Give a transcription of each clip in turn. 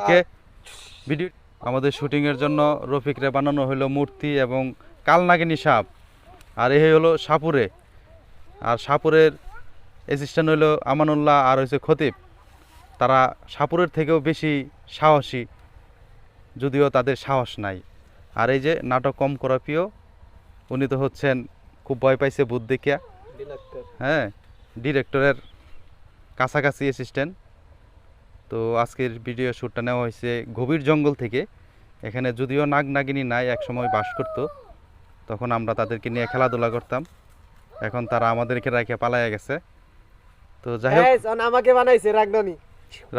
ওকে video আমাদের শুটিংয়ের জন্য রফিকরে বানানো হলো মূর্তি এবং কালনাগিনী সাপ। আর এই হলো সাপুরে। আর সাপুরের অ্যাসিস্ট্যান্ট হলো আমানুল্লাহ আর হচ্ছে খতিব। তারা সাপুরের থেকেও বেশি সাহসী যদিও তাদের সাহস নাই। আর এই যে নাটক কম করা প্রিয় উনি তো হচ্ছেন খুব ভয় পাইছে দেখিয়া হ্যাঁ ডিরেক্টরের কাছাকাছি অ্যাসিস্ট্যান্ট তো আজকের ভিডিও শ্যুটটা নেওয়া হয়েছে গভীর জঙ্গল থেকে। এখানে যদিও নাগ নাগিনী নাই একসময় বাস করতো। তখন আমরা তাদেরকে নিয়ে খেলাধুলা করতাম। এখন তারা আমাদেরকে রেখে পালাইয়া গেছে। তো যাই হোক। আমাকে বানাইছে রাগনানি।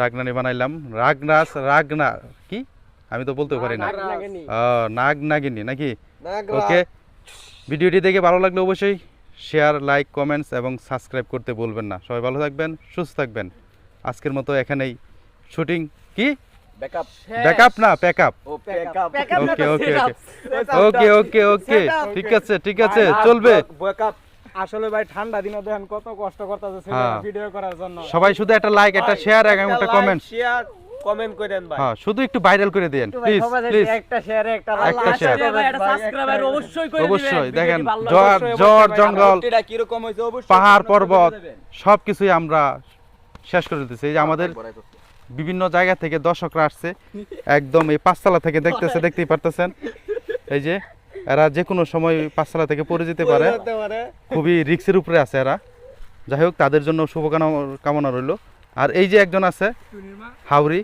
রাগনানি বানাইলাম। রাগনাস রাগনা কি? আমি তো বলতে পারি না। নাগ নাগিনী। নাকি? ওকে। ভিডিওটি দেখে ভালো লাগলে অবশ্যই শেয়ার লাইক কমেন্টস এবং সাবস্ক্রাইব করতে বলবেন না। সবাই ভালো থাকবেন সুস্থ থাকবেন। আজকের মতো এখানেই। শুটিং কি? ব্যাকআপ ব্যাকআপ না packup okay okay okay okay okay ঠিক আছে ঠিক আছে চলবে। ব্যাকআপ আসলে ভাই ঠান্ডা দিনে দেখেন কত কষ্ট করতেছে হ্যাঁ। ভিডিও করার জন্য। সবাই শুধু একটা লাইক একটা শেয়ার এবং একটা কমেন্ট শেয়ার কমেন্ট করেন ভাই। হ্যাঁ শুধু একটু ভাইরাল করে দেন প্লিজ প্লিজ একটা শেয়ারে একটা একটা share। অবশ্যই অবশ্যই দেখেন জ্বর জ্বর জঙ্গল এটা কি রকম হইছে অবশ্যই পাহাড় পর্বত সবকিছুই আমরা শেষ করে দিতেছি। এই যে আমাদের বিভিন্ন জায়গা থেকে দর্শকরা আসছে। একদম এই পাঁচতলা থেকে দেখতেছে দেখতেই পারতেছেন। এই যে এরা যে কোনো সময় পাঁচতলা থেকে পড়ে যেতে পারে। খুবই রিক্সের উপরে আছে এরা। যাই হোক তাদের জন্য শুভকামনা কামনা রইল। আর এই যে একজন আছে হাওড়ি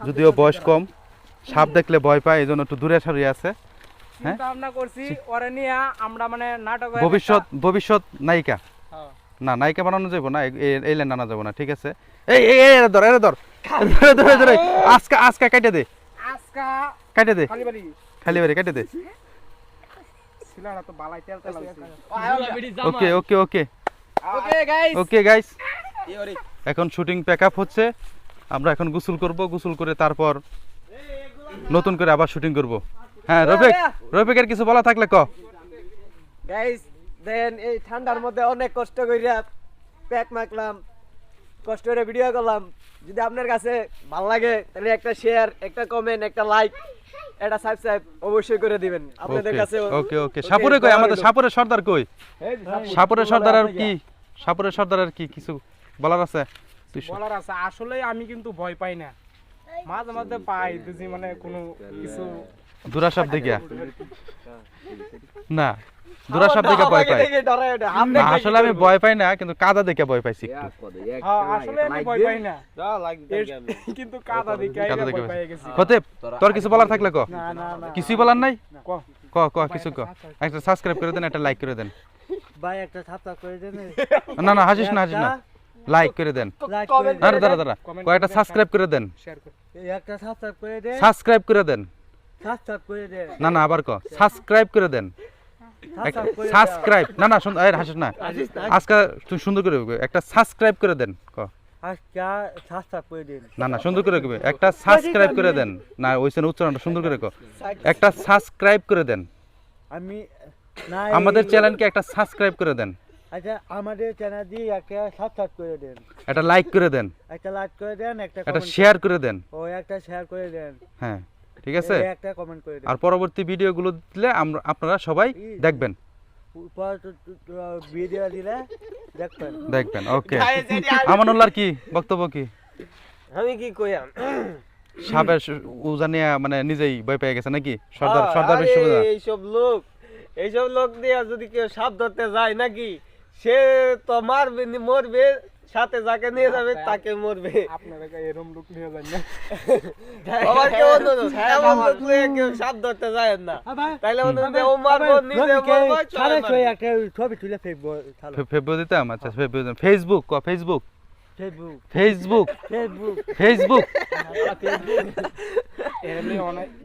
যদিও বয়স কম সাপ দেখলে ভয় পায় এই জন্য একটু দূরে সরিয়ে আছে। হ্যাঁ? করছি আমরা মানে নাটক ভবিষ্যৎ ভবিষ্যৎ নায়িকা। হ্যাঁ। না নায়িকা বানানো যাব না এই- লাইন আনা যাব না ঠিক আছে? এই এই এই এরে ধর এরে ধর। ধরে ধরে ধরে আজকা আজকা কেটে দে। আজকা কেটে দে। খালি বাড়ি। খালি বাড়ি কেটে দে। ছিল তো বালাই তেল তেল okay okay okay. Okay guys okay guys এখন শুটিং প্যাক আপ হচ্ছে। আমরা এখন গোসল করব গোসল করে তারপর নতুন করে আবার শুটিং করব। হ্যাঁ রফিক রফিকের কিছু বলা থাকলে ক। গাইস দেন এই ঠান্ডার মধ্যে অনেক কষ্ট কইরা প্যাক মাখলাম কষ্ট করে ভিডিও করলাম। যদি আপনার কাছে ভালো লাগে তাহলে একটা শেয়ার একটা কমেন্ট একটা লাইক একটা সাবস্ক্রাইব অবশ্যই করে দিবেন। আপনাদের কাছে ওকে ওকে সাপুরে কই? আমাদের সাপুরের সর্দার কই? সাপুরের সর্দার আর কি? সাপুরের সর্দার আর কি? কিছু বলার আছে? বলার আছে। আসলে আমি কিন্তু ভয় পাই না। মাঝে মাঝে পাই বুঝি মানে কোনো কিছু দুরাসাপ দেখিয়া। না দুরাসাপ দেখে ভয় পাই না আসলে আমি ভয় পাই না কিন্তু কাদা দেখে ভয় পাইছি একটু। হ্যাঁ আসলে আমি ভয় পাই না। এর- কিন্তু কাদা দেখে হতে তোর কিছু বলার থাকলে ক? না না না কিছুই বলার নাই? ক ক ক কিছু ক। একটা সাবস্ক্রাইব করে দেন একটা লাইক করে দেন। ভাই একটা ছাপটা করে দেন। না না হাসিস না হাসিস না। লাইক করে দেন। দাঁড়া দাঁড়া দাঁড়া। কয়েকটা সাবস্ক্রাইব করে দেন। একটা সাবস্ক্রাইব সাবস্ক্রাইব করে দেন। সাবস্ক্রাইব করে দেন। না না আবার ক সাবস্ক্রাইব করে দেন সাবস্ক্রাইব না না শুন এই হাসিস না আজকে তুই সুন্দর করে একটা সাবস্ক্রাইব করে দেন ক না না সুন্দর করে কবে একটা সাবস্ক্রাইব করে দেন না ওইখানে উচ্চারণটা সুন্দর করে ক একটা সাবস্ক্রাইব করে দেন আমি আমাদের চ্যানেলকে একটা সাবস্ক্রাইব করে দেন আচ্ছা আমাদের চ্যানেল দিয়ে একটা সাবস্ক্রাইব করে দেন একটা লাইক করে দেন একটা লাইক করে দেন একটা একটা শেয়ার করে দেন ও একটা শেয়ার করে দেন হ্যাঁ ঠিক আছে? একটা কমেন্ট করে আর পরবর্তী ভিডিওগুলো দিলে আমরা আপনারা সবাই দেখবেন। পর ভিডিও দিলে দেখবেন। দেখবেন ওকে আমানুল্লাহর কি বক্তব্য কি? আমি কি কইয়াম সাপের উজানিয়া মানে নিজেই ভয় পেয়ে গেছে নাকি? সর্দার সর্দার বিশ্ববিদ্যালয়। এইসব লোক এইসব লোক দিয়ে যদি কেউ সাপ ধরতে যায় নাকি সে তো মারবে মরবে সাথে যাকে নিয়ে যাবে তাকে মরবে। আপনারা এরকম লোক নিয়ে যান না? আবার কেউ এমন লোক নিয়ে কেউ সাপ ধরতে যায় না। তাইলে অনুরোধ, ও মারবো নিজে মরবো সবাই মারবে। একটা ছবি তুলে ফেলব ফে- ফেব্রুয়ারি দিতাম আচ্ছা ফেব্রুয়ারি ফেসবুক ক Facebook Facebook Facebook Facebook Facebook এমনি অনেক